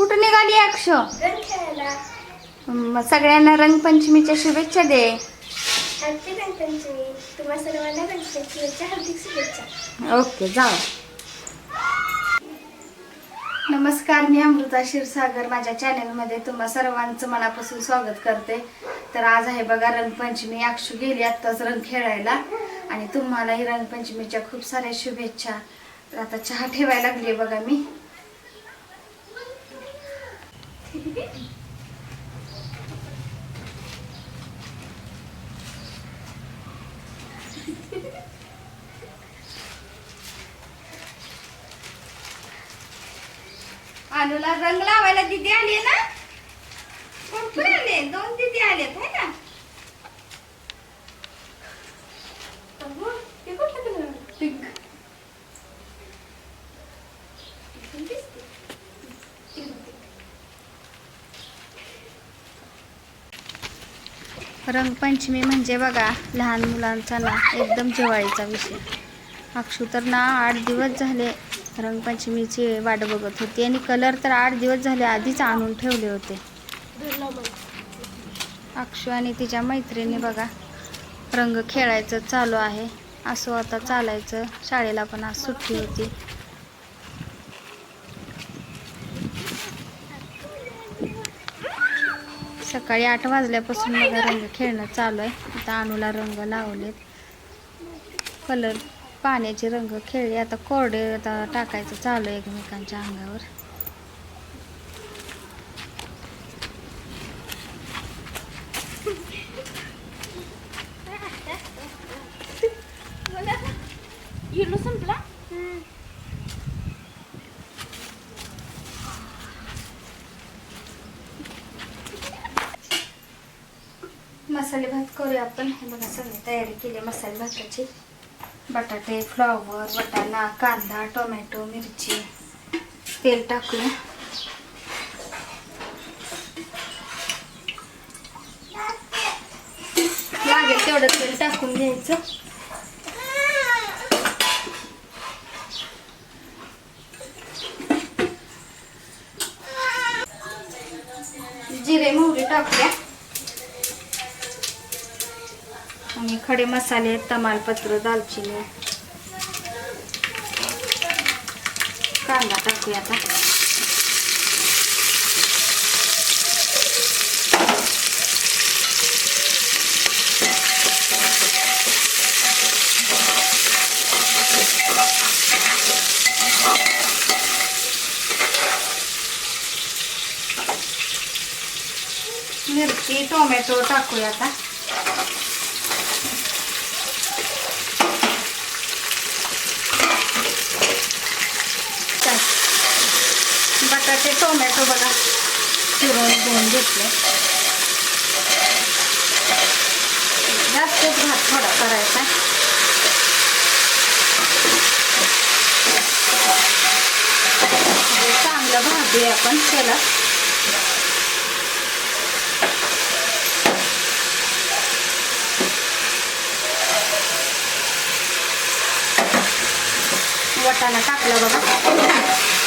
कुठं निघाली अक्षो? सगळ्यांना रंगपंचमीच्या शुभेच्छा दे. ओके जाऊ. नमस्कार मी अमृता क्षीरसागर. माझ्या चॅनलमध्ये तुम्हा सर्वांचं मनापासून स्वागत करते. तर आज आहे बघा रंगपंचमी. अक्षू गेली आत्ताच रंग खेळायला आणि तुम्हालाही रंगपंचमीच्या खूप साऱ्या शुभेच्छा. तर आता चहा ठेवायला लागली बघा मी. अनुला रंग लावायला दिदी आली ना? भरपूर आले दोन दिदी आलेत है ना? अहो, हे पिंक रंगपंचमी म्हणजे बघा लहान मुलांचा ना एकदम जिव्हाळीचा विषय. अक्षू तर ना आठ दिवस झाले रंगपंचमीची वाट बघत होती आणि कलर तर आठ दिवस झाले आधीच आणून ठेवले होते. अक्षू आणि तिच्या मैत्रिणी बघा रंग खेळायचं चालू आहे. असं आता चालायचं शाळेला पण आज सुट्टी होती. सकाळी आठ वाजल्यापासून बघा रंग खेळणं चालू आहे. आता अनुला रंग लावलेत. कलर पाण्याचे रंग खेळले. आता कोरडे आता टाकायचं चालू आहे एकमेकांच्या अंगावर. संपला? मसाले भात करूया आपण. हे बघा सगळी तयारी केली मसाले भाताची. बटाटे फ्लॉवर वटाणा कांदा टोमॅटो मिरची. तेल टाकूया. लागेल तेवढं तेल टाकून घ्यायचं. जिरे मोहरी टाकूया. आणि खडे मसाले तमालपत्र दालचिनी. कांदा टाकूया आता. मिरची टोमॅटो टाकूया आता चाल. ते टोमॅटो बघा. चिरून धुवून घेतले. जास्तच भात थोडा करायचा हे चांगलं भाजी आपण त्याला. वटाणा टाकला बघा.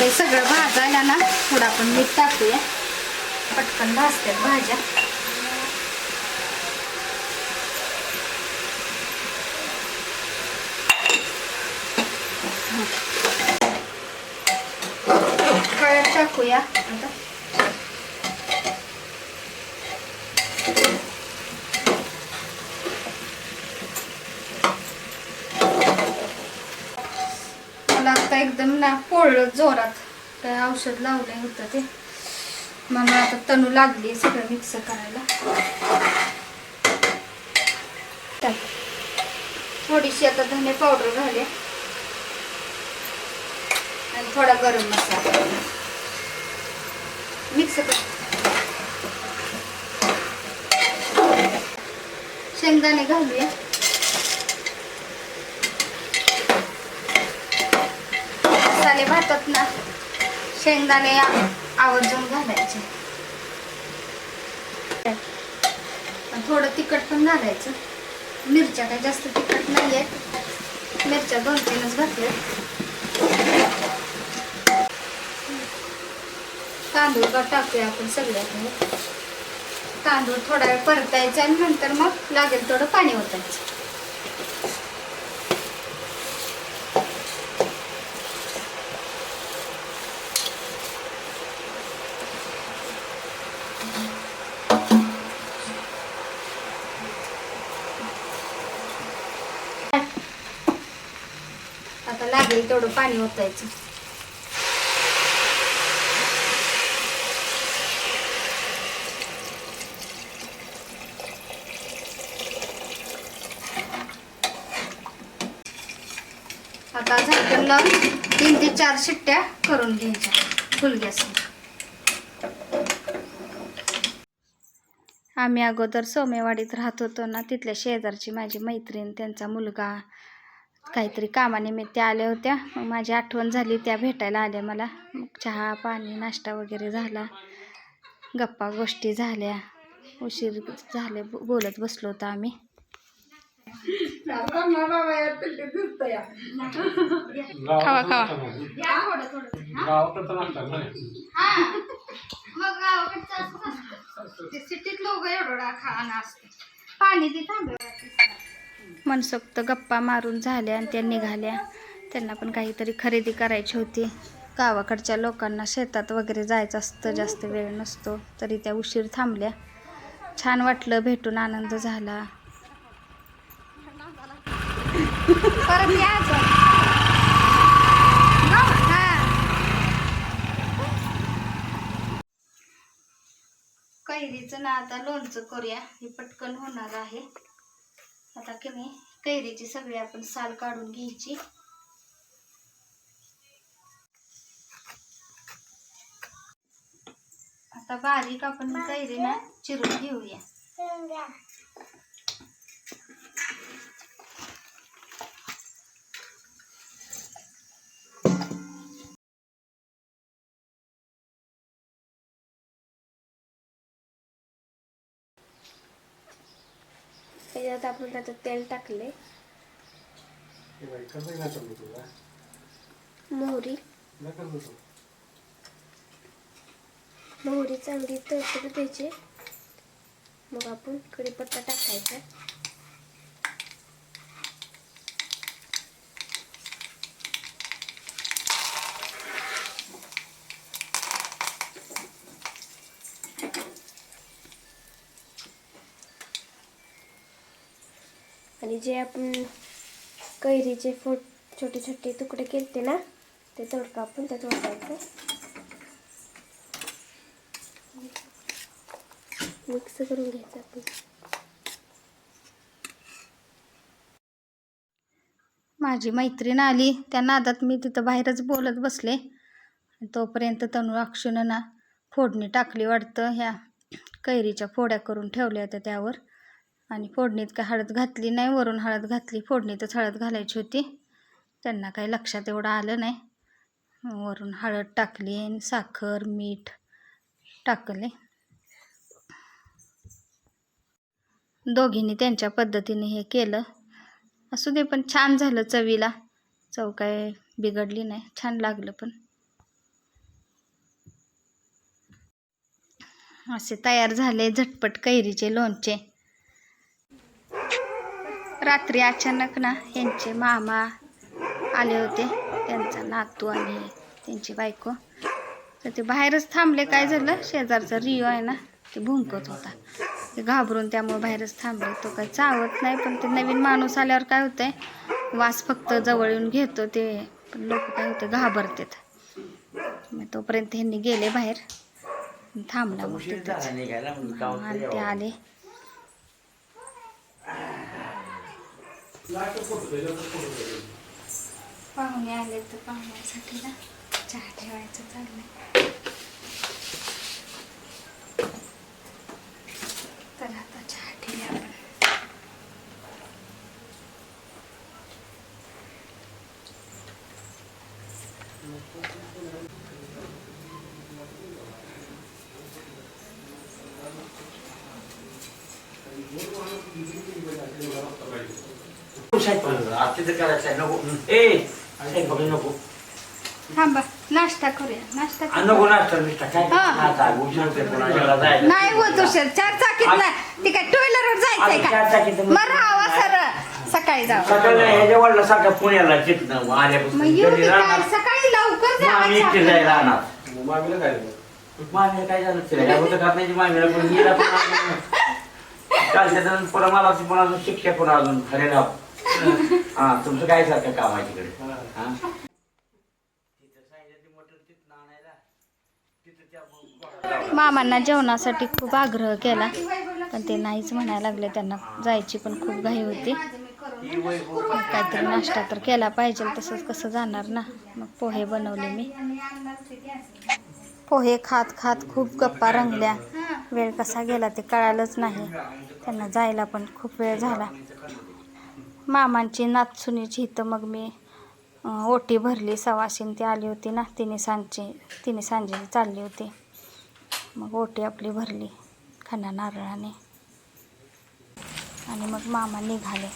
हे सगळं भाजायला ना थोडं आपण मीठ टाकूया. पटकन भाजतात भाज्या. हळद टाकूया आता मला आता एकदम ना पोळलं जोरात. काय औषध लावलं होतं ते. म्हणून आता तणू लागली सगळं मिक्स करायला. थोडीशी आता धने पावडर घाले आणि थोडा गरम मसाला. मिक्स कर. शेंगदाणे घालूया. मसाले भातात ना शेंगदाणे आवर्जून घालायचे. थोडं तिखट पण घालायचं. मिरच्या काही जास्त तिखट नाही आहेत मिरच्या दोन तीनच घातल्या. तांदूळ का टाकूया आपण सगळ्यात तांदूळ थोडा वेळ परतायचा आणि नंतर मग लागेल थोडं पाणी ओतायचं. तेवढं पाणी ओतायचं. आता झाकणला तीन ते चार शिट्ट्या करून घ्यायच्या फुल गॅस आम्ही अगोदर सोमेवाडीत राहत होतो ना तिथल्या शेजारची माझी मैत्रीण त्यांचा मुलगा काहीतरी कामानिमित्त आल्या होत्या. मग माझी आठवण झाली त्या भेटायला आल्या मला. मग चहा पाणी नाश्ता वगैरे झाला. गप्पा गोष्टी झाल्या. उशीर झाले बो- बोलत बसलो होतो आम्ही. खावा, खावा. मग सिटीत लोक एवढा खाणं असते. पाणी ती मनसोक्त गप्पा मारून झाल्या आणि त्या निघाल्या. त्यांना पण काहीतरी खरेदी करायची होती. गावाकडच्या लोकांना शेतात वगैरे जायचं असतं जास्त वेळ नसतो तरी त्या उशीर थांबल्या. छान वाटलं भेटून आनंद झाला. कैरीचं ना आता लोणचं करूया. हे पटकन होणार आहे. आता कमी कैरीची सगळी आपण साल काढून घ्यायची. आता बारीक आपण कैरी ना चिरून घेऊया. त्याच्यात आपण त्याच्यात तेल टाकले मोहरी. मोहरी चांगली तळतळ द्यायची मग आपण कढीपत्ता टाकायचा. आणि जे आपण कैरीचे फोट छोटे छोटे तुकडे केलते ना ते तोडका आपण त्यात वाटायचं मिक्स करून घ्यायचं आपण. माझी मैत्रीण आली. त्या नादात मी तिथं बाहेरच बोलत बसले. तोपर्यंत तनू अक्षुनं ना फोडणी टाकली वाटतं. ह्या कैरीच्या फोड्या करून ठेवल्या होत्या त्यावर. आणि फोडणीत काय हळद घातली नाही वरून हळद घातली फोडणीतच हळद घालायची होती. त्यांना काही लक्षात एवढं आलं नाही. वरून हळद टाकली आणि साखर मीठ टाकले. दोघींनी त्यांच्या पद्धतीने हे केलं. असू दे पण छान झालं चवीला. चव काय बिघडली नाही छान लागलं पण. असे तयार झाले झटपट कैरीचे लोणचे. रात्री अचानक ना यांचे मामा आले होते त्यांचा नातू आणि त्यांची बायको. तर ते बाहेरच थांबले. काय झालं? शेजारचा रिओ आहे ना ते भुंकत होता. ते घाबरून त्यामुळे बाहेरच थांबले. तो काही चावत नाही पण ते नवीन माणूस आल्यावर काय होतंय? वास फक्त जवळ येऊन घेतो ते पण लोक काय होते घाबरतात. मग तोपर्यंत ह्यांनी गेले बाहेर. थांबला मग आणि ते. आले. पाहुणे आले तर पाहुण्यासाठी ना चहा ठेवायचं चाललंय तर आता चहा ठेवूया आपण साहेब पण आता तिथं करायचं आहे. नको. ए बघ नको. थांबा. नाश्ता करूया. नाश्ता आणि नको नाश्ता बिष्टा काय हा. आता? उशीर होते पुन्हा जेवायला जायला. नाही होत उशीर. चार चाकीत नाही. ती काय टू व्हीलरवर जायचंय आता चार चाकीत का मग- मग राहावा सर. सकाळी जावं सकाळी ह्याच्या वडिला सारखं पुण्याला चितणं मग आल्यापासून येऊ घरी दे काय? राहणार. सकाळी लवकर मग आम्ही एकटे जावं जायला राहणार. मग मामीला काय झालं? मामीला काय झालं? फिरायला होतं का नाही मामीला पण हिला पण पुन्हा मला पुन्हा अजून शिक्षक पुन्हा अजून खरे राव हा तुमचं काय सारखं काम आहे तिकडे? हा. मामांना जेवणासाठी खूप आग्रह केला पण ते नाहीच म्हणायला लागले. त्यांना जायची पण खूप घाई होती. काहीतरी नाश्ता तर केला पाहिजे तसंच कसं जाणार ना? मग पोहे बनवले मी. पोहे खात खात खूप गप्पा रंगल्या. वेळ कसा गेला ते कळालंच नाही. त्यांना जायला पण खूप वेळ झाला. मामांची नाचसुनीची इथं मग मी ओटी भरली. सवाशीन ती आली होती ना तिने सांजची तिने सांजेची चालली होती. मग ओटी आपली भरली खंडा नारळाने. आणि मग मामा निघाले.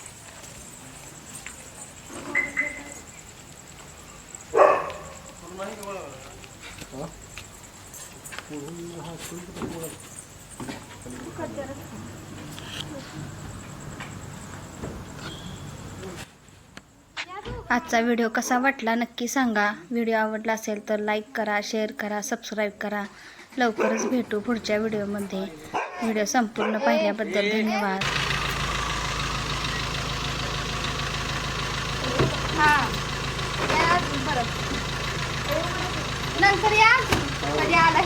आजचा व्हिडिओ कसा वाटला नक्की सांगा. व्हिडिओ आवडला असेल तर लाईक करा शेअर करा सबस्क्राईब करा. लवकरच भेटू पुढच्या व्हिडिओमध्ये. व्हिडिओ संपूर्ण पाहिल्याबद्दल धन्यवाद. नंतर या कधी आला